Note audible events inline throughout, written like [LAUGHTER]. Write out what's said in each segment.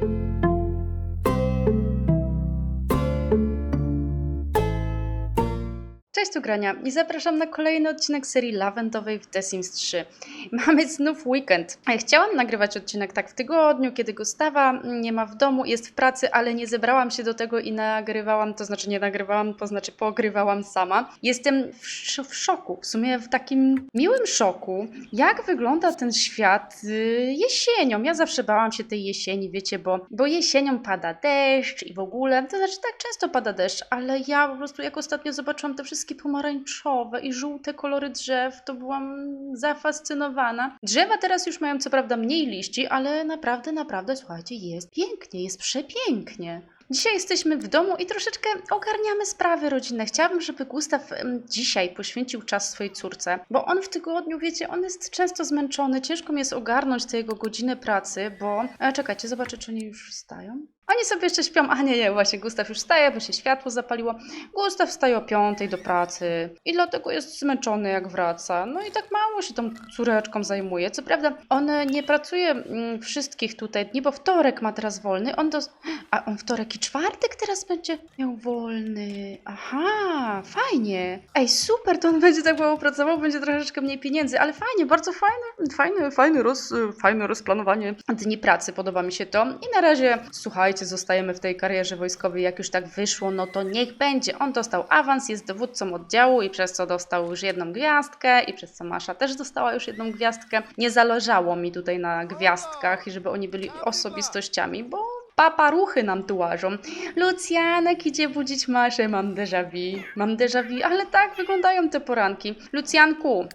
Thank you Cześć tu Grania i zapraszam na kolejny odcinek serii lawendowej w The Sims 3. Mamy znów weekend. Chciałam nagrywać odcinek tak w tygodniu, kiedy Gustawa nie ma w domu, jest w pracy, ale nie zebrałam się do tego i nagrywałam, to znaczy nie nagrywałam, to znaczy pogrywałam sama. Jestem w, w szoku, w sumie w takim miłym szoku, jak wygląda ten świat y, jesienią. Ja zawsze bałam się tej jesieni, wiecie, bo, bo jesienią pada deszcz i w ogóle, to znaczy tak często pada deszcz, ale ja po prostu jak ostatnio zobaczyłam te wszystkie pomarańczowe i żółte kolory drzew, to byłam zafascynowana. Drzewa teraz już mają co prawda mniej liści, ale naprawdę, naprawdę, słuchajcie, jest pięknie, jest przepięknie. Dzisiaj jesteśmy w domu i troszeczkę ogarniamy sprawy rodzinne. Chciałabym, żeby Gustaw dzisiaj poświęcił czas swojej córce, bo on w tygodniu, wiecie, on jest często zmęczony. Ciężko mi jest ogarnąć te jego godziny pracy, bo. E, czekajcie, zobaczę, czy oni już wstają. Oni sobie jeszcze śpią. A nie, nie, właśnie Gustaw już wstaje, bo się światło zapaliło. Gustaw wstaje o piątej do pracy i dlatego jest zmęczony, jak wraca. No i tak mało się tą córeczką zajmuje. Co prawda, on nie pracuje mm, wszystkich tutaj dni, bo wtorek ma teraz wolny. On dos- a on wtorek i czwartek teraz będzie miał wolny. Aha, fajnie. Ej, super, to on będzie tak mało pracował, będzie troszeczkę mniej pieniędzy, ale fajnie, bardzo fajne, fajne, fajne, roz, fajne rozplanowanie dni pracy, podoba mi się to. I na razie, słuchajcie, zostajemy w tej karierze wojskowej, jak już tak wyszło, no to niech będzie. On dostał awans, jest dowódcą oddziału i przez co dostał już jedną gwiazdkę i przez co Masza też dostała już jedną gwiazdkę. Nie zależało mi tutaj na gwiazdkach i żeby oni byli osobistościami, bo paparuchy nam tu łażą. Lucjanek idzie budzić Maszę, mam déjà vu, mam déjà vu, ale tak wyglądają te poranki. Lucjanku,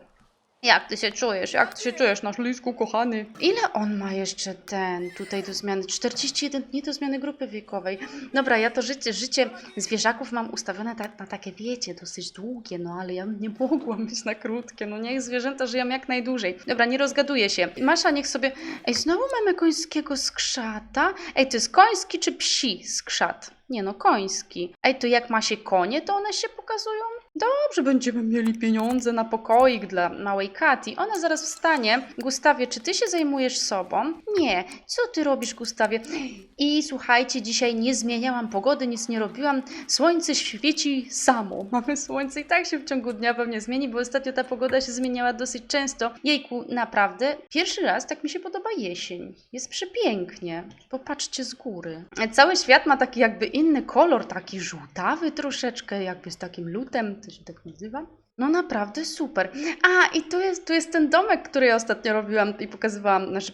jak ty się czujesz? Jak ty się czujesz, nasz lisku kochany? Ile on ma jeszcze ten tutaj do zmiany? 41 dni do zmiany grupy wiekowej. Dobra, ja to życie, życie zwierzaków mam ustawione tak, na takie, wiecie, dosyć długie, no ale ja nie mogłam być na krótkie. No niech zwierzęta żyją jak najdłużej. Dobra, nie rozgaduję się. Masza niech sobie... Ej, znowu mamy końskiego skrzata? Ej, to jest koński czy psi skrzat? Nie no, koński. Ej, to jak ma się konie, to one się pokazują? Dobrze, będziemy mieli pieniądze na pokoik dla małej Kati. Ona zaraz wstanie. Gustawie, czy ty się zajmujesz sobą? Nie. Co ty robisz, Gustawie? I słuchajcie, dzisiaj nie zmieniałam pogody, nic nie robiłam. Słońce świeci samo. Mamy słońce i tak się w ciągu dnia pewnie zmieni, bo ostatnio ta pogoda się zmieniała dosyć często. Jejku, naprawdę, pierwszy raz tak mi się podoba jesień. Jest przepięknie. Popatrzcie z góry. Cały świat ma taki jakby inny kolor, taki żółtawy troszeczkę, jakby z takim lutem, to się tak nazywa. No naprawdę super. A, i tu jest, tu jest ten domek, który ja ostatnio robiłam i pokazywałam, znaczy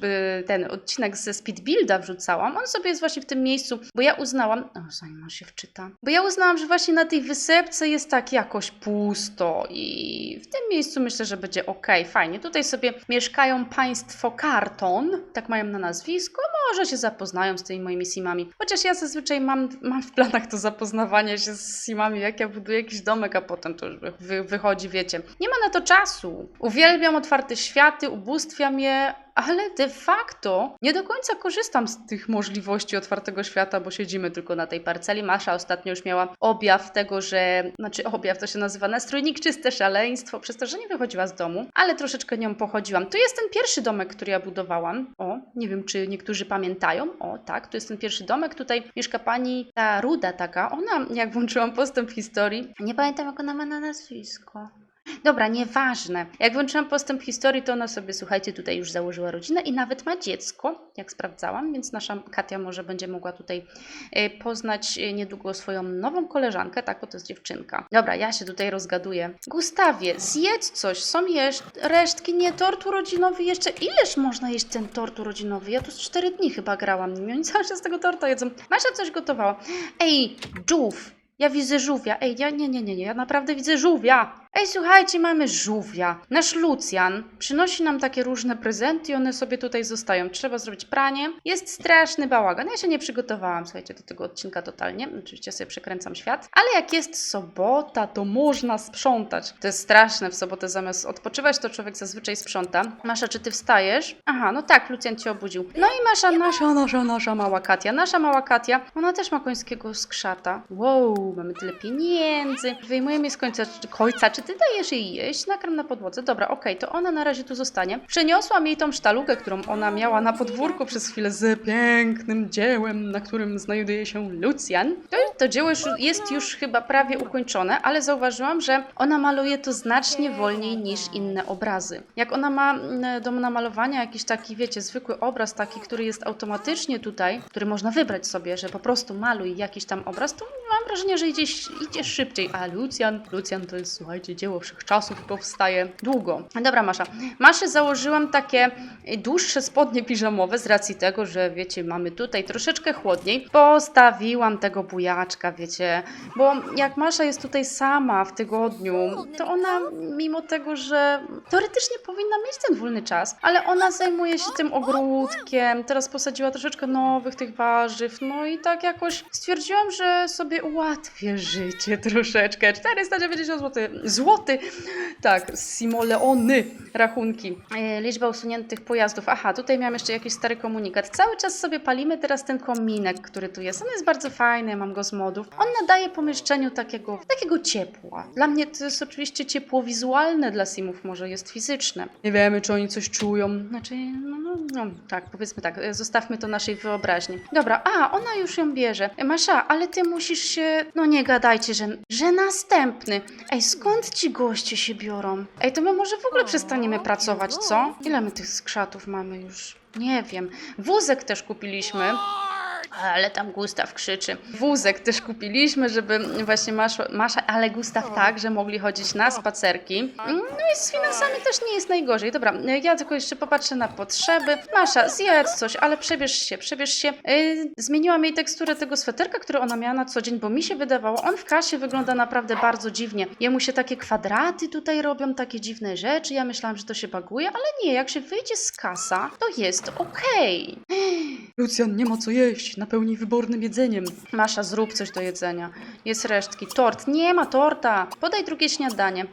ten odcinek ze Speedbuilda wrzucałam. On sobie jest właśnie w tym miejscu, bo ja uznałam, o, zanim on się wczyta, bo ja uznałam, że właśnie na tej wysepce jest tak jakoś pusto i w tym miejscu myślę, że będzie ok, fajnie. Tutaj sobie mieszkają państwo Karton, tak mają na nazwisko, może się zapoznają z tymi moimi simami. Chociaż ja zazwyczaj mam, mam w planach to zapoznawanie się z simami, jak ja buduję jakiś domek, a potem to już wy, wychodzi, wiecie. Nie ma na to czasu. Uwielbiam otwarte światy, ubóstwiam je, ale de facto nie do końca korzystam z tych możliwości otwartego świata, bo siedzimy tylko na tej parceli. Masza ostatnio już miała objaw tego, że, znaczy objaw to się nazywa nastrójnik, czyste szaleństwo, przez to, że nie wychodziła z domu, ale troszeczkę nią pochodziłam. Tu jest ten pierwszy domek, który ja budowałam. O, nie wiem, czy niektórzy pamiętają. O, tak, tu jest ten pierwszy domek. Tutaj mieszka pani ta ruda taka. Ona, jak włączyłam postęp historii, nie pamiętam, jak ona ma na nazwisko. Dobra, nieważne. Jak włączyłam postęp historii, to ona sobie, słuchajcie, tutaj już założyła rodzinę i nawet ma dziecko, jak sprawdzałam, więc nasza Katia może będzie mogła tutaj e, poznać e, niedługo swoją nową koleżankę, tak, bo to jest dziewczynka. Dobra, ja się tutaj rozgaduję. Gustawie, zjedz coś, są jeszcze resztki, nie, tort urodzinowy jeszcze. Ileż można jeść ten tort urodzinowy? Ja tu z 4 dni chyba grałam nim oni cały czas tego torta jedzą. Masia coś gotowała. Ej, dżów, ja widzę żółwia. Ej, ja nie, nie, nie, nie, ja naprawdę widzę żółwia. Ej, słuchajcie, mamy żółwia. Nasz Lucjan przynosi nam takie różne prezenty i one sobie tutaj zostają. Trzeba zrobić pranie. Jest straszny bałagan. Ja się nie przygotowałam, słuchajcie, do tego odcinka totalnie. Oczywiście sobie przekręcam świat. Ale jak jest sobota, to można sprzątać. To jest straszne w sobotę. Zamiast odpoczywać, to człowiek zazwyczaj sprząta. Masza, czy ty wstajesz? Aha, no tak, Lucjan cię obudził. No i Masza, nasza, nasza, nasza mała Katia. Nasza mała Katia, ona też ma końskiego skrzata. Wow, mamy tyle pieniędzy. Wyjmujemy je z końca, końca czy ty dajesz jej jeść? Nakarm na podłodze. Dobra, okej, to ona na razie tu zostanie. Przeniosłam jej tą sztalukę, którą ona miała na podwórku przez chwilę z pięknym dziełem, na którym znajduje się Lucjan. To, to dzieło już, jest już chyba prawie ukończone, ale zauważyłam, że ona maluje to znacznie wolniej niż inne obrazy. Jak ona ma mm, do namalowania jakiś taki, wiecie, zwykły obraz taki, który jest automatycznie tutaj, który można wybrać sobie, że po prostu maluj jakiś tam obraz, to mam wrażenie, że idzie, idzie szybciej. A Lucjan, Lucjan to jest, słuchajcie, dzieło wszechczasów, powstaje długo. Dobra, Masza. Masze założyłam takie dłuższe spodnie piżamowe z racji tego, że wiecie, mamy tutaj troszeczkę chłodniej. Postawiłam tego bujaczka, wiecie, bo jak Masza jest tutaj sama w tygodniu, to ona mimo tego, że teoretycznie powinna mieć ten wolny czas, ale ona zajmuje się tym ogródkiem, teraz posadziła troszeczkę nowych tych warzyw, no i tak jakoś stwierdziłam, że sobie ułatwię życie troszeczkę. 490 zł. Złoty! Tak, Simoleony rachunki. E, liczba usuniętych pojazdów. Aha, tutaj miałam jeszcze jakiś stary komunikat. Cały czas sobie palimy teraz ten kominek, który tu jest. On jest bardzo fajny, mam go z modów. On nadaje pomieszczeniu takiego, takiego ciepła. Dla mnie to jest oczywiście ciepło wizualne, dla simów może jest fizyczne. Nie wiemy, czy oni coś czują. Znaczy, no, no, no tak, powiedzmy tak, zostawmy to naszej wyobraźni. Dobra, a, ona już ją bierze. E, Masza, ale ty musisz się, no nie gadajcie, że, że następny. Ej, skąd ci goście się biorą? Ej, to my może w ogóle przestaniemy pracować, co? Ile my tych skrzatów mamy już? Nie wiem. Wózek też kupiliśmy. Ale tam Gustaw krzyczy. Wózek też kupiliśmy, żeby właśnie Masza, Masza ale Gustaw tak, że mogli chodzić na spacerki. No i z finansami też nie jest najgorzej. Dobra, ja tylko jeszcze popatrzę na potrzeby. Masza, zjedz coś, ale przebierz się, przebierz się. Yy, zmieniłam jej teksturę tego sweterka, który ona miała na co dzień, bo mi się wydawało, on w kasie wygląda naprawdę bardzo dziwnie. Jemu się takie kwadraty tutaj robią, takie dziwne rzeczy. Ja myślałam, że to się baguje, ale nie, jak się wyjdzie z kasa, to jest okej. Lucjan, nie ma co jeść, napełnij wybornym jedzeniem. Masza, zrób coś do jedzenia. Jest resztki. Tort. Nie ma torta. Podaj drugie śniadanie.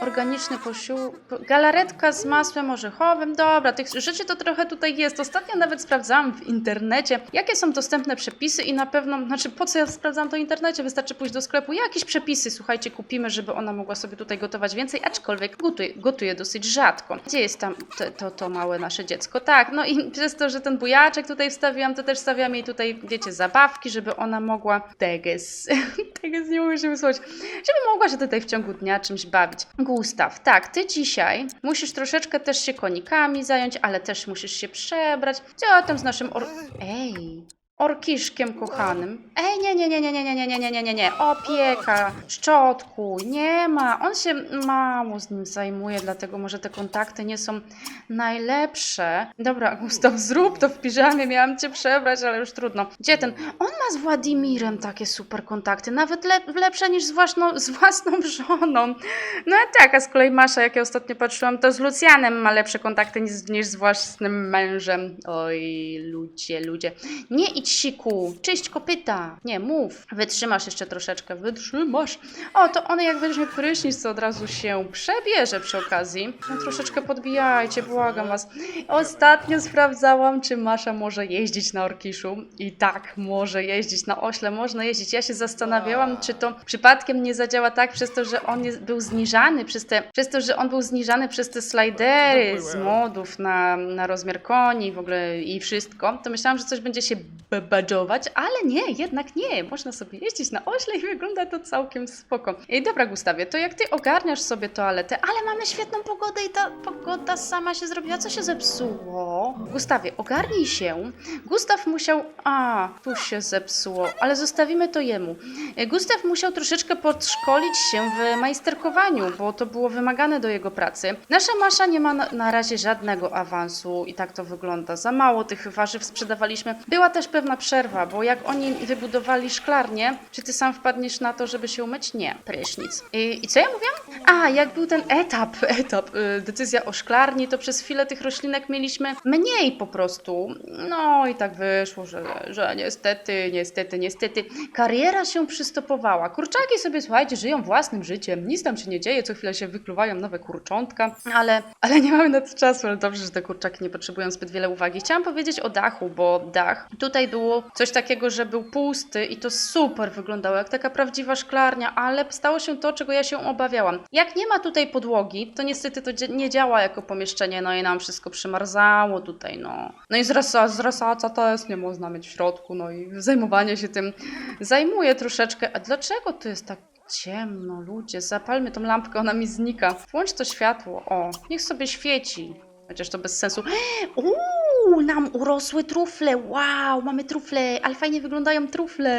Organiczny posiłek. Galaretka z masłem orzechowym. Dobra, tych rzeczy to trochę tutaj jest. Ostatnio nawet sprawdzałam w internecie, jakie są dostępne przepisy i na pewno, znaczy po co ja sprawdzam to w internecie, wystarczy pójść do sklepu. Jakieś przepisy, słuchajcie, kupimy, żeby ona mogła sobie tutaj gotować więcej, aczkolwiek gotuje, gotuje dosyć rzadko. Gdzie jest tam to, to, to małe nasze dziecko? Tak, no i [LAUGHS] przez to, że ten bujaczek tutaj wstawiłam, to też stawiam jej tutaj, wiecie, zabawki, żeby ona mogła teges, [LAUGHS] teges nie mogę się wysłać, żeby mogła się tutaj w ciągu dnia czymś bawić. Gustaw, tak, ty dzisiaj musisz troszeczkę też się konikami zająć, ale też musisz się przebrać. Co tam z naszym or... Ej, orkiszkiem kochanym. Ej, nie, nie, nie, nie, nie, nie, nie, nie, nie, nie, nie, nie. Opieka, szczotkuj, nie ma. On się mało z nim zajmuje, dlatego może te kontakty nie są najlepsze. Dobra, Gustaw, zrób to w piżamie, miałam cię przebrać, ale już trudno. Gdzie ten? On ma z Władimirem takie super kontakty, nawet lep lepsze niż z własną, z własną żoną. No a tak, a z kolei Masza, jak ja ostatnio patrzyłam, to z Lucjanem ma lepsze kontakty niż, niż z własnym mężem. Oj, ludzie, ludzie. Nie idź siku, czyść kopyta. Nie, mów. Wytrzymasz jeszcze troszeczkę, wytrzymasz. O, to on jak weźmie prysznic, to od razu się przebierze przy okazji. No troszeczkę podbijajcie, błagam was. Ostatnio sprawdzałam, czy Masza może jeździć na Orkiszu. I tak, może jeździć na ośle, można jeździć. Ja się zastanawiałam, czy to przypadkiem nie zadziała tak przez to, że on był zniżany przez te, przez to, że on był zniżany przez te slidery z modów na, na rozmiar koni w ogóle i wszystko. To myślałam, że coś będzie się b- badżować, ale nie, jednak nie. Można sobie jeździć na ośle i wygląda to całkiem spoko. Ej, dobra Gustawie, to jak ty ogarniasz sobie toaletę, ale mamy świetną pogodę i ta pogoda sama się zrobiła, co się zepsuło? Gustawie, ogarnij się. Gustaw musiał... A, tu się zepsuło, ale zostawimy to jemu. Gustaw musiał troszeczkę podszkolić się w majsterkowaniu, bo to było wymagane do jego pracy. Nasza Masza nie ma na, na razie żadnego awansu i tak to wygląda. Za mało tych warzyw sprzedawaliśmy. Była też pewna przerwa, bo jak oni wybudowali szklarnię, czy ty sam wpadniesz na to, żeby się umyć? Nie, prysznic. I, i co ja mówiłam? A, jak był ten etap, [LAUGHS] etap, y, decyzja o szklarni, to przez chwilę tych roślinek mieliśmy mniej po prostu. No i tak wyszło, że, że niestety, niestety, niestety kariera się przystopowała. Kurczaki sobie, słuchajcie, żyją własnym życiem, nic tam się nie dzieje, co chwilę się wykluwają nowe kurczątka, ale, ale nie mamy na to czasu, ale dobrze, że te kurczaki nie potrzebują zbyt wiele uwagi. Chciałam powiedzieć o dachu, bo dach tutaj był tu coś takiego, że był pusty i to super wyglądało, jak taka prawdziwa szklarnia, ale stało się to, czego ja się obawiałam. Jak nie ma tutaj podłogi, to niestety to nie działa jako pomieszczenie, no i nam wszystko przymarzało tutaj, no. No i z, rasa, z rasaca też nie można mieć w środku, no i zajmowanie się tym zajmuje troszeczkę. A dlaczego to jest tak ciemno, ludzie? Zapalmy tą lampkę, ona mi znika. Włącz to światło, o, niech sobie świeci. Chociaż to bez sensu. [GASPS] Uuu, nam urosły trufle. Wow, mamy trufle, ale fajnie wyglądają trufle.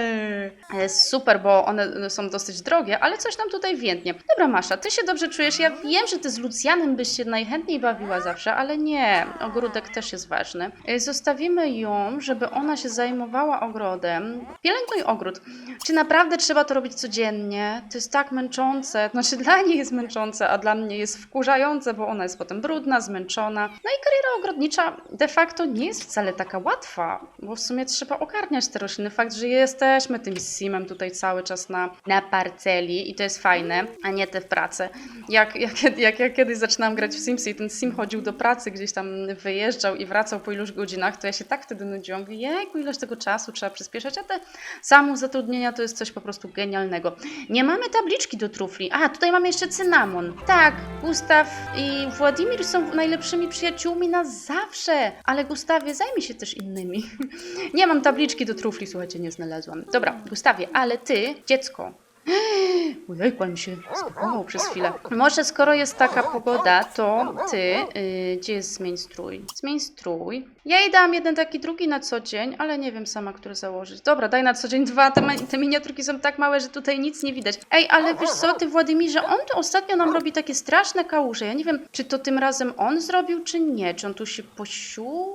E, Super, bo one są dosyć drogie, ale coś nam tutaj więdnie. Dobra, Masza, ty się dobrze czujesz. Ja wiem, że ty z Lucjanem byś się najchętniej bawiła zawsze, ale nie. Ogródek też jest ważny. E, Zostawimy ją, żeby ona się zajmowała ogrodem. Pielęgnuj ogród. Czy naprawdę trzeba to robić codziennie? To jest tak męczące. Znaczy, dla niej jest męczące, a dla mnie jest wkurzające, bo ona jest potem brudna, zmęczona. No i kariera ogrodnicza de facto nie jest wcale taka łatwa, bo w sumie trzeba ogarniać te rośliny. Fakt, że jesteśmy tym simem tutaj cały czas na, na parceli i to jest fajne, a nie te w pracy. Jak, jak, jak ja kiedyś zaczynałam grać w Simsy i ten sim chodził do pracy, gdzieś tam wyjeżdżał i wracał po iluś godzinach, to ja się tak wtedy nudziłam. Mówię, jejku, ileż tego czasu trzeba przyspieszać, a te samozatrudnienia to jest coś po prostu genialnego. Nie mamy tabliczki do trufli. A, tutaj mamy jeszcze cynamon. Tak, Gustaw i Władimir są najlepszymi przyjaciółmi na zawsze. Ale Gustawie, zajmij się też innymi. [LAUGHS] Nie mam tabliczki do trufli, słuchajcie, nie znalazłam. Dobra, Gustawie, ale ty, dziecko. [GASPS] Ojej, pan mi się spakował przez chwilę. Może skoro jest taka pogoda, to ty, yy, gdzie jest zmień strój? Zmień strój. Ja jej dałam jeden taki, drugi na co dzień, ale nie wiem sama, który założyć. Dobra, daj na co dzień dwa, te, te miniaturki są tak małe, że tutaj nic nie widać. Ej, ale wiesz co, ty Władimirze, on tu ostatnio nam robi takie straszne kałuże. Ja nie wiem, czy to tym razem on zrobił, czy nie. Czy on tu się posiu...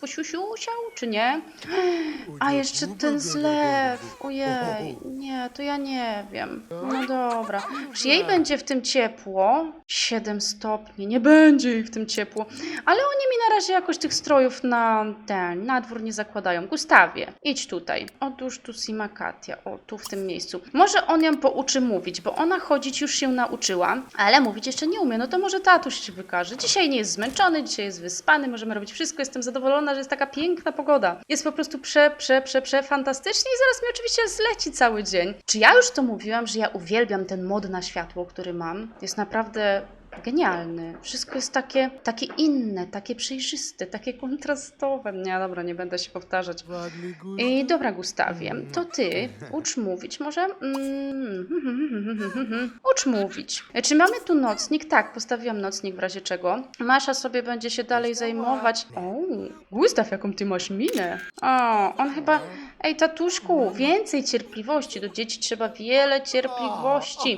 posiusiusiał, czy nie? A jeszcze ten zlew. Ojej, nie, to ja nie wiem. No dobra. Czy jej będzie w tym ciepło? 7 stopni, nie będzie jej w tym ciepło. Ale oni mi na razie jakoś tych strojów na ten, na dwór nie zakładają. Gustawie, idź tutaj. Otóż tu Sima Katia, o, tu w tym miejscu. Może on ją pouczy mówić, bo ona chodzić już się nauczyła, ale mówić jeszcze nie umie. No to może tatuś się wykaże. Dzisiaj nie jest zmęczony, dzisiaj jest wyspany, możemy robić wszystko. Jestem zadowolona, że jest taka piękna pogoda. Jest po prostu prze, prze, prze, prze fantastycznie i zaraz mi oczywiście zleci cały dzień. Czy ja już to mówiłam, że ja uwielbiam ten mod na światło, który mam? Jest naprawdę genialny. Wszystko jest takie, takie inne, takie przejrzyste, takie kontrastowe. Nie, dobra, nie będę się powtarzać. I dobra, Gustawie, to ty ucz mówić może. Mm, ucz mówić. Czy mamy tu nocnik? Tak, postawiłam nocnik w razie czego. Masza sobie będzie się dalej zajmować. O, Gustaw, jaką ty masz minę. O, on chyba. Ej, tatuszku, więcej cierpliwości. Do dzieci trzeba wiele cierpliwości.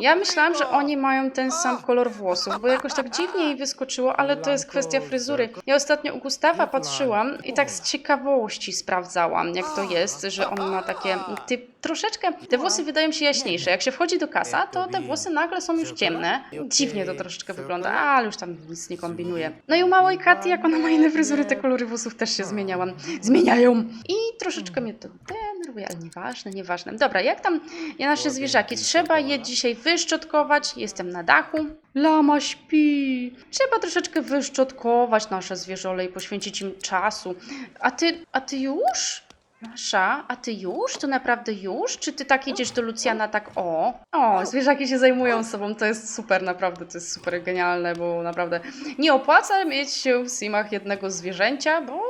Ja myślałam, że oni mają ten sam kolor włosów, bo jakoś tak dziwnie jej wyskoczyło, ale to jest kwestia fryzury. Ja ostatnio u Gustawa patrzyłam i tak z ciekawości sprawdzałam, jak to jest, że on ma takie typ. Troszeczkę te włosy wydają się jaśniejsze. Jak się wchodzi do kasa, to te włosy nagle są już ciemne. Dziwnie to troszeczkę wygląda, ale już tam nic nie kombinuję. No i u małej Katy, jak ona ma inne fryzury, te kolory włosów też się zmieniałam. Zmieniają. I troszeczkę mnie to denerwuje, ale nieważne, nieważne. Dobra, jak tam ja nasze zwierzaki? Trzeba je dzisiaj wyszczotkować. Jestem na dachu. Lama śpi. Trzeba troszeczkę wyszczotkować nasze zwierzole i poświęcić im czasu. A ty, a ty już? Masza, a ty już? To naprawdę już? Czy ty tak idziesz do Lucjana tak o? O, zwierzaki się zajmują sobą, to jest super, naprawdę, to jest super genialne, bo naprawdę nie opłaca mieć w simach jednego zwierzęcia, bo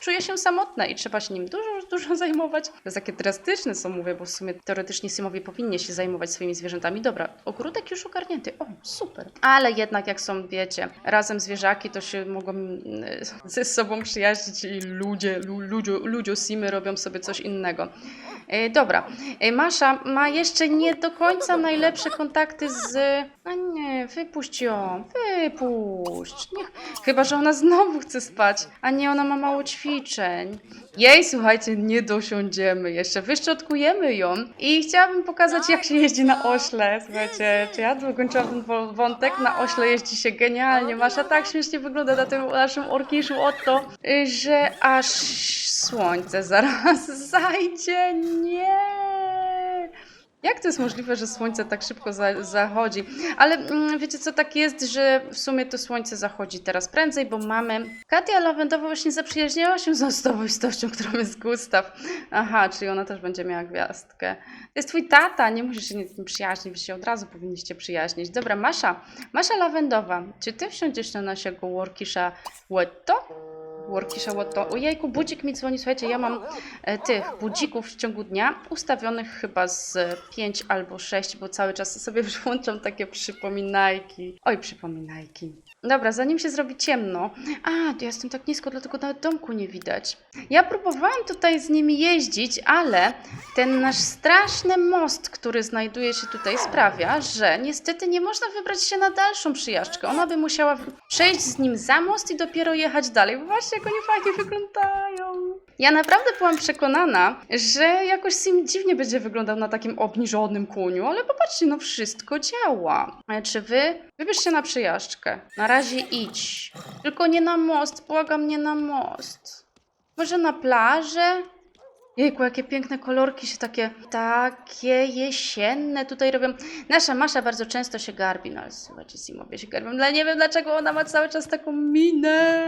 czuję się samotna i trzeba się nim dużo, dużo [LAUGHS] zajmować. To jest takie drastyczne, co mówię, bo w sumie teoretycznie simowie powinni się zajmować swoimi zwierzętami. Dobra, ogródek już ogarnięty, o, super. Ale jednak jak są, wiecie, razem zwierzaki, to się mogą mm, [LAUGHS] ze sobą przyjaźnić i ludzie, lu, ludzie simy robią sobie coś innego. E, dobra, e, Masza ma jeszcze nie do końca najlepsze kontakty z... A nie, wypuść ją, wypuść. Chyba, że ona znowu chce spać, a nie, ona ma mało ćwiczeń. Jej, słuchajcie, nie dosiądziemy jeszcze, wyszczotkujemy ją i chciałabym pokazać, jak się jeździ na ośle. Słuchajcie, czy ja dokończyłam ten wątek? Na ośle jeździ się genialnie. Masza tak śmiesznie wygląda na tym naszym orkiszu oto, y, że aż słońce zaraz [LAUGHS] zajdzie. Nie! Jak to jest możliwe, że słońce tak szybko za zachodzi? Ale mm, wiecie co, tak jest, że w sumie to słońce zachodzi teraz prędzej, bo mamy... Katia Lawendowa właśnie zaprzyjaźniła się z osobowością, którą jest Gustaw. Aha, czyli ona też będzie miała gwiazdkę. To jest twój tata, nie musisz się z nim przyjaźnić, wy się od razu powinniście przyjaźnić. Dobra, Masza. Masza Lawendowa, czy ty wsiądziesz na naszego Workisha Łetto? Workisha Łetto. Ojejku, budzik mi dzwoni. Słuchajcie, ja mam e, tych budzików w ciągu dnia ustawionych chyba z 5 albo 6, bo cały czas sobie [LAUGHS] włączam takie przypominajki. Oj, przypominajki. Dobra, zanim się zrobi ciemno. A, to ja jestem tak nisko, dlatego nawet domku nie widać. Ja próbowałam tutaj z nimi jeździć, ale ten nasz straszny most, który znajduje się tutaj, sprawia, że niestety nie można wybrać się na dalszą przyjażdżkę. Ona by musiała przejść z nim za most i dopiero jechać dalej. Właśnie, jak oni fajnie wyglądają. Ja naprawdę byłam przekonana, że jakoś Sim dziwnie będzie wyglądał na takim obniżonym koniu, ale popatrzcie, no wszystko działa. Czy wy? Wybierz się na przyjażdżkę. Na razie idź. Tylko nie na most, błagam, nie na most. Może na plażę? Jejku, jakie piękne kolorki się takie, takie jesienne tutaj robią. Nasza Masza bardzo często się garbi, no ale słuchajcie, Simowie się garbią, ale nie wiem dlaczego ona ma cały czas taką minę.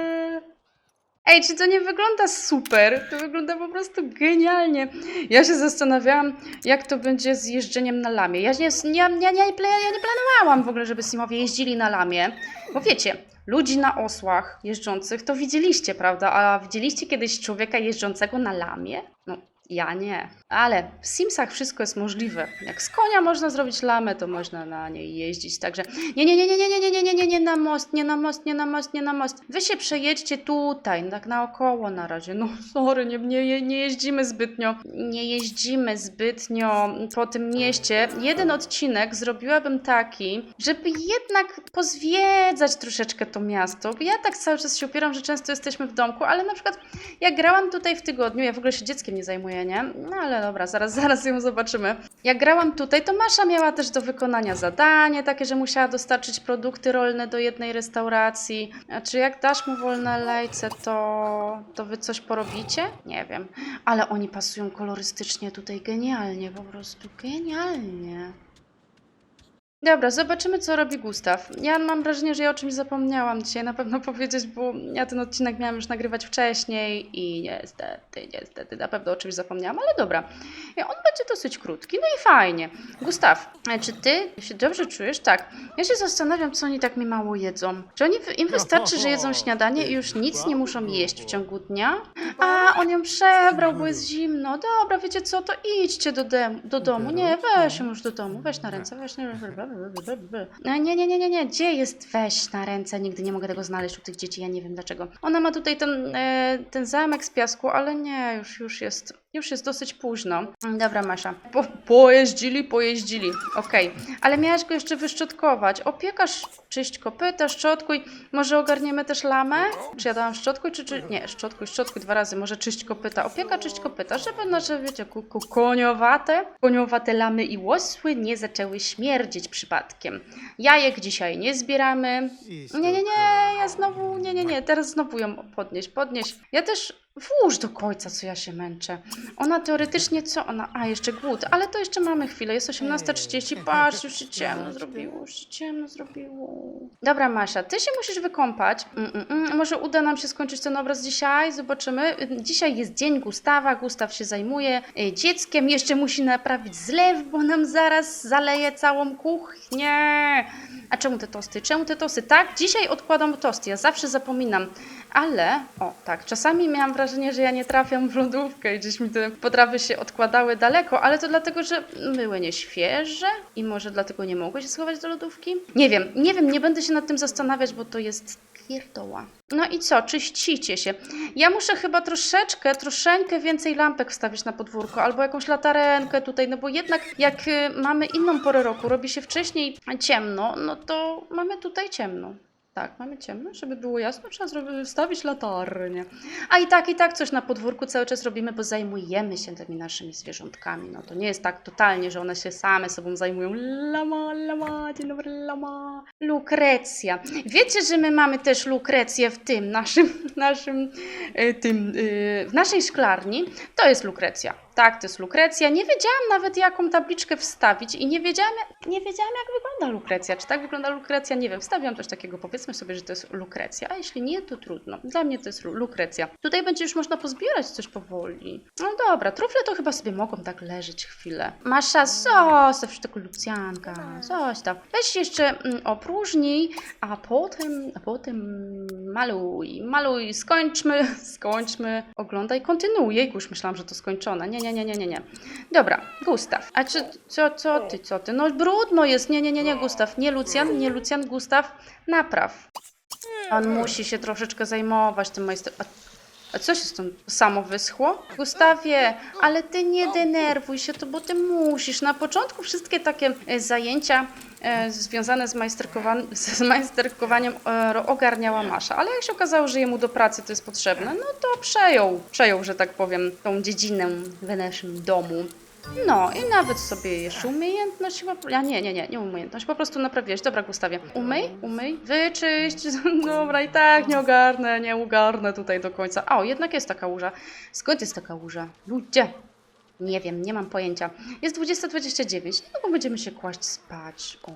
Ej, czy to nie wygląda super? To wygląda po prostu genialnie. Ja się zastanawiałam, jak to będzie z jeżdżeniem na lamie. Ja nie, ja, ja, pla- ja nie planowałam w ogóle, żeby Simowie jeździli na lamie. Bo wiecie, ludzi na osłach jeżdżących to widzieliście, prawda? A widzieliście kiedyś człowieka jeżdżącego na lamie? No, ja nie. Ale w Simsach wszystko jest możliwe. Jak z konia można zrobić lamę, to można na niej jeździć. Także nie, nie, nie, nie, nie, nie, nie, nie, nie, nie, nie na most, nie na most, nie na most, nie na most. Wy się przejedźcie tutaj, tak naokoło na razie. No sorry, nie, nie, nie jeździmy zbytnio. Nie jeździmy zbytnio po tym mieście. Jeden odcinek zrobiłabym taki, żeby jednak pozwiedzać troszeczkę to miasto. Ja tak cały czas się upieram, że często jesteśmy w domku, ale na przykład jak grałam tutaj w tygodniu, ja w ogóle się dzieckiem nie zajmuję, nie? No ale dobra, zaraz, [LAUGHS] zaraz ją zobaczymy. Jak grałam tutaj, to Masza miała też do wykonania zadanie, takie, że musiała dostarczyć produkty rolne do jednej restauracji. A czy jak dasz mu wolne lejce, to, to wy coś porobicie? Nie wiem. Ale oni pasują kolorystycznie tutaj genialnie, po prostu genialnie. Dobra, zobaczymy, co robi Gustaw. Ja mam wrażenie, że ja o czymś zapomniałam dzisiaj na pewno [LAUGHS] powiedzieć, bo ja ten odcinek miałam już nagrywać wcześniej i niestety, niestety, na pewno o czymś zapomniałam, ale dobra. On będzie dosyć krótki, no i fajnie. Gustaw, e, czy ty się dobrze czujesz? Tak. Ja się zastanawiam, co oni tak mi mało jedzą. Czy oni, im wystarczy, że jedzą śniadanie i już nic nie muszą jeść w ciągu dnia? A, on ją przebrał, bo jest zimno. Dobra, wiecie co, to idźcie do, do domu. Nie, weź ją już do domu, weź na ręce, weź na no, nie, nie, nie, nie, nie, gdzie jest weź na ręce? Nigdy nie mogę tego znaleźć u tych dzieci, ja nie wiem dlaczego. Ona ma tutaj ten, e, ten zamek z piasku, ale nie, już, już jest, już jest dosyć późno. Dobra, Masza. Po, pojeździli, pojeździli. Okej. Ale miałaś go jeszcze wyszczotkować. Opiekasz, czyść kopyta, szczotkuj. Może ogarniemy też lamę? Czy ja dałam szczotkuj, czy, czy... Nie, szczotkuj, szczotkuj dwa razy. Może czyść kopyta. Opieka, czyść kopyta, żeby nasze, wiecie, koniowate, koniowate lamy i łosły nie zaczęły śmierdzieć przypadkiem. Jajek dzisiaj nie zbieramy. Nie, nie, nie, ja znowu, nie, nie, nie, teraz znowu ją podnieść, podnieść. Ja też włóż do końca, co ja się męczę. Ona teoretycznie co? Ona, a jeszcze głód, ale to jeszcze mamy chwilę, jest 18.30, patrz, już [LAUGHS] się ciemno zrobiło, już się ciemno zrobiło. Dobra, Masza, ty się musisz wykąpać. Mm, mm, mm. Może uda nam się skończyć ten obraz dzisiaj, zobaczymy. Dzisiaj jest dzień Gustawa, Gustaw się zajmuje y, dzieckiem, jeszcze musi naprawić zlew, bo nam zaraz zaleje całą kuchnię. A czemu te tosty? Czemu te tosty? Tak, dzisiaj odkładam tosty, ja zawsze zapominam. Ale, o tak, czasami miałam wrażenie, że ja nie trafiam w lodówkę i gdzieś mi te potrawy się odkładały daleko, ale to dlatego, że były nieświeże i może dlatego nie mogły się schować do lodówki? Nie wiem, nie wiem, nie będę się nad tym zastanawiać, bo to jest pierdoła. No i co, czyścicie się. Ja muszę chyba troszeczkę, troszeczkę więcej lampek wstawić na podwórko, albo jakąś latarenkę tutaj, no bo jednak jak y, mamy inną porę roku, robi się wcześniej ciemno, no to mamy tutaj ciemno. Tak, mamy ciemno, żeby było jasno, trzeba wstawić latarnię. A i tak, i tak coś na podwórku cały czas robimy, bo zajmujemy się tymi naszymi zwierzątkami. No to nie jest tak totalnie, że one się same sobą zajmują. Lama, lama, dzień dobry, lama. Lukrecja. Wiecie, że my mamy też lukrecję w tym naszym, naszym, e, tym, e, w naszej szklarni? To jest lukrecja. Tak, to jest Lukrecja. Nie wiedziałam nawet jaką tabliczkę wstawić i nie wiedziałam, nie wiedziałam jak wygląda Lukrecja. Czy tak wygląda Lukrecja? Nie wiem. Wstawiam coś takiego, powiedzmy sobie, że to jest Lukrecja, a jeśli nie, to trudno. Dla mnie to jest Lu- Lukrecja. Tutaj będzie już można pozbierać coś powoli. No dobra, trufle to chyba sobie mogą tak leżeć chwilę. Masza, zostaw już tego Lucjanka, zostaw. Weź jeszcze mm, opróżnij, a potem, a potem maluj, maluj, skończmy, [LAUGHS] skończmy, oglądaj, kontynuuj. Jejku, już myślałam, że to skończone. Nie, nie, nie, nie, nie, nie. Dobra, Gustaw. A czy, co, co ty, co ty? No brudno jest. Nie, nie, nie, nie, Gustaw. Nie Lucjan, nie Lucjan, Gustaw. Napraw. On musi się troszeczkę zajmować tym majster... A, co się stąd samo wyschło? Gustawie, ale ty nie denerwuj się, to bo ty musisz. Na początku wszystkie takie e, zajęcia e, związane z, majsterkowan- [LAUGHS] z majsterkowaniem e, ogarniała Masza, ale jak się okazało, że jemu do pracy to jest potrzebne, no to przejął, przejął, że tak powiem, tą dziedzinę w naszym domu. No i nawet sobie jeszcze umiejętność chyba... Ja nie, nie, nie, nie umiejętność, po prostu naprawiłeś. Dobra, Gustawie. Umyj, umyj, wyczyść. [LAUGHS] Dobra, i tak nie ogarnę, nie ogarnę tutaj do końca. O, jednak jest taka łuża. Skąd jest taka łuża? Ludzie! Nie wiem, nie mam pojęcia. Jest 20.29, no będziemy się kłaść spać. O.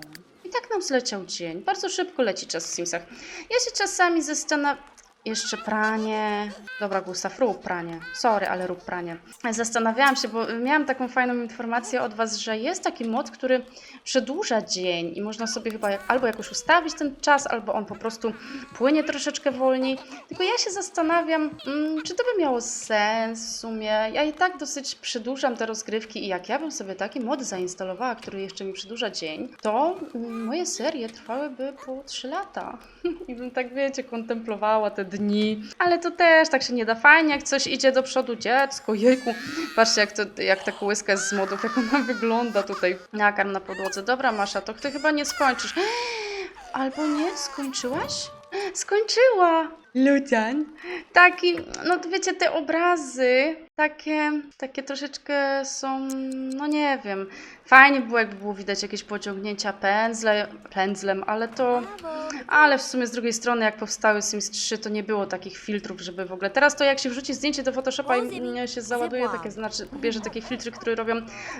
I tak nam zleciał dzień. Bardzo szybko leci czas w Simsach. Ja się czasami zastanawiam... Jeszcze pranie. Dobra, Gustaw, rób pranie. Sorry, ale rób pranie. Zastanawiałam się, bo miałam taką fajną informację od Was, że jest taki mod, który przedłuża dzień i można sobie chyba jak, albo jakoś ustawić ten czas, albo on po prostu płynie troszeczkę wolniej. Tylko ja się zastanawiam, mm, czy to by miało sens w sumie. Ja i tak dosyć przedłużam te rozgrywki i jak ja bym sobie taki mod zainstalowała, który jeszcze mi przedłuża dzień, to moje serie trwałyby po 3 lata. [LAUGHS] I bym tak, wiecie, kontemplowała te dni. Ale to też tak się nie da. Fajnie, jak coś idzie do przodu, dziecko, jejku. Patrzcie, jak, to, jak ta kołyska z modów, jak ona wygląda tutaj. Nakarm na podłodze. Dobra, Masza, to ty chyba nie skończysz. [GASPS] Albo nie? Skończyłaś? [GASPS] Skończyła! Lucian. Taki, no to wiecie, te obrazy takie, takie troszeczkę są, no nie wiem. Fajnie było, jakby było widać jakieś pociągnięcia pędzle, pędzlem, ale to, ale w sumie z drugiej strony, jak powstały Sims 3, to nie było takich filtrów, żeby w ogóle. Teraz to jak się wrzuci zdjęcie do Photoshopa i się załaduje, takie, znaczy bierze takie filtry, które robią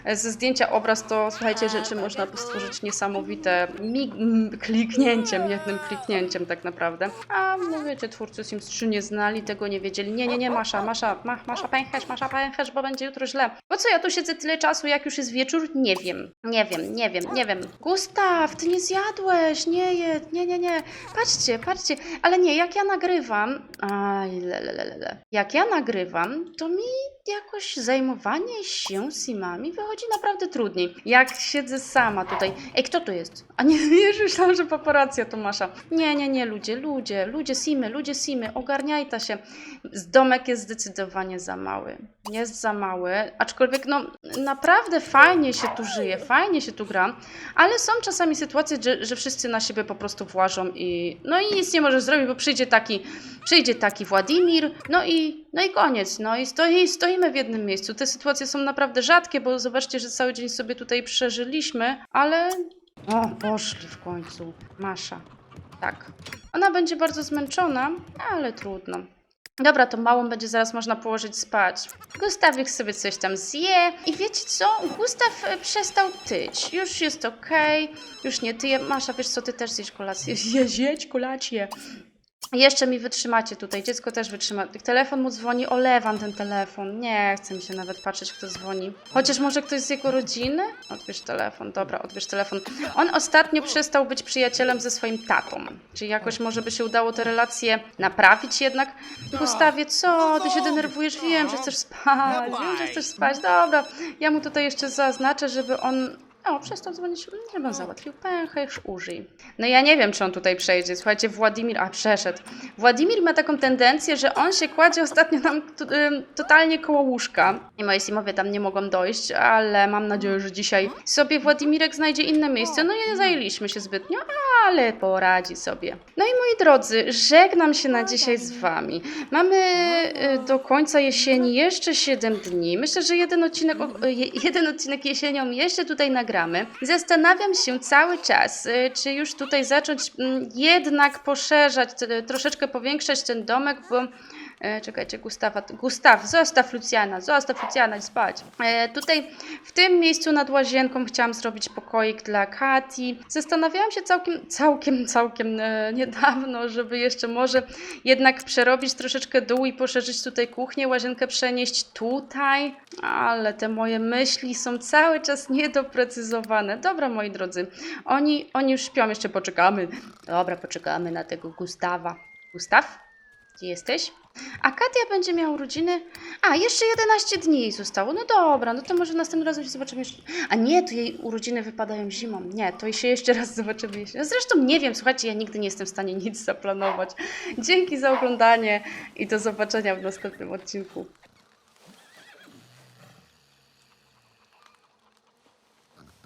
e, ze zdjęcia obraz, to słuchajcie, rzeczy można stworzyć niesamowite kliknięciem, jednym kliknięciem tak naprawdę. A no wiecie, twórcy Sims 3 nie znali tego, nie wiedzieli. Nie, nie, nie, Masza, Masza, ma, Masza pęcherz, Masza pęcherz, bo będzie jutro źle. Po co ja tu siedzę tyle czasu, jak już jest wieczór? Nie wiem, nie wiem, nie wiem, nie wiem. Gustaw, ty nie zjadłeś, nie jedz, nie, nie, nie. Patrzcie, patrzcie, ale nie, jak ja nagrywam, aj, le, le, le, le, jak ja nagrywam, to mi jakoś zajmowanie się simami wychodzi naprawdę trudniej. Jak siedzę sama tutaj. Ej, kto to jest? A nie, [LAUGHS] już myślałam, że paparacja to Masza. Nie, nie, nie, ludzie, ludzie, ludzie simy, ludzie simy, ogarniajta się. Z domek jest zdecydowanie za mały. Jest za mały, aczkolwiek no naprawdę fajnie się tu żyje, fajnie się tu gra, ale są czasami sytuacje, że, że wszyscy na siebie po prostu włażą i no i nic nie możesz zrobić, bo przyjdzie taki, przyjdzie taki Władimir, no i, no i koniec, no i stoi, stoimy w jednym miejscu. Te sytuacje są naprawdę rzadkie, bo zobaczcie, że cały dzień sobie tutaj przeżyliśmy, ale o, poszli w końcu. Masza. Tak. Ona będzie bardzo zmęczona, ale trudno. Dobra, to małą będzie zaraz można położyć spać. Gustawik sobie coś tam zje. I wiecie co? Gustaw e, przestał tyć. Już jest okej. Już nie tyje. Masza, wiesz co, ty też zjesz kolację. [LAUGHS] Je, zjedź kolację. Jeszcze mi wytrzymacie tutaj, dziecko też wytrzyma. Telefon mu dzwoni, olewam ten telefon. Nie chcę mi się nawet patrzeć, kto dzwoni. Chociaż może ktoś z jego rodziny? Odbierz telefon, dobra, odbierz telefon. On ostatnio przestał być przyjacielem ze swoim tatą. Czyli jakoś może by się udało te relacje naprawić jednak. Gustawie, co? Ty się denerwujesz? Wiem, że chcesz spać. Wiem, że chcesz spać. Dobra, ja mu tutaj jeszcze zaznaczę, żeby on o, przestał dzwonić, żeby on załatwił pęcherz, użyj. No ja nie wiem, czy on tutaj przejdzie. Słuchajcie, Władimir, a przeszedł. Władimir ma taką tendencję, że on się kładzie ostatnio ym, totalnie koło łóżka. I moi simowie tam nie mogą dojść, ale mam nadzieję, że dzisiaj sobie Władimirek znajdzie inne miejsce. No nie zajęliśmy się zbytnio, ale poradzi sobie. No i moi drodzy, żegnam się na dzisiaj z wami. Mamy y, do końca jesieni jeszcze 7 dni. Myślę, że jeden odcinek, je- jeden odcinek jesienią jeszcze tutaj nagramy. Zastanawiam się cały czas, y, czy już tutaj zacząć mm, jednak poszerzać, troszeczkę powiększać ten domek, bo E, czekajcie, Gustawa. Gustaw, zostaw Lucjana, zostaw Lucjana i spać. E, tutaj w tym miejscu nad łazienką chciałam zrobić pokoik dla Kati. Zastanawiałam się całkiem, całkiem, całkiem e, niedawno, żeby jeszcze może jednak przerobić troszeczkę dół i poszerzyć tutaj kuchnię, łazienkę przenieść tutaj, ale te moje myśli są cały czas niedoprecyzowane. Dobra, moi drodzy, oni, oni już śpią, jeszcze poczekamy. Dobra, poczekamy na tego Gustawa. Gustaw? Gdzie jesteś? A Katia będzie miała urodziny. A, jeszcze 11 dni jej zostało. No dobra, no to może następnym razem się zobaczymy jeszcze. A nie, to jej urodziny wypadają zimą. Nie, to się jeszcze raz [LAUGHS] zobaczymy. jesienią. Zresztą nie wiem, słuchajcie, ja nigdy nie jestem w stanie nic zaplanować. Dzięki za oglądanie i do zobaczenia w następnym odcinku.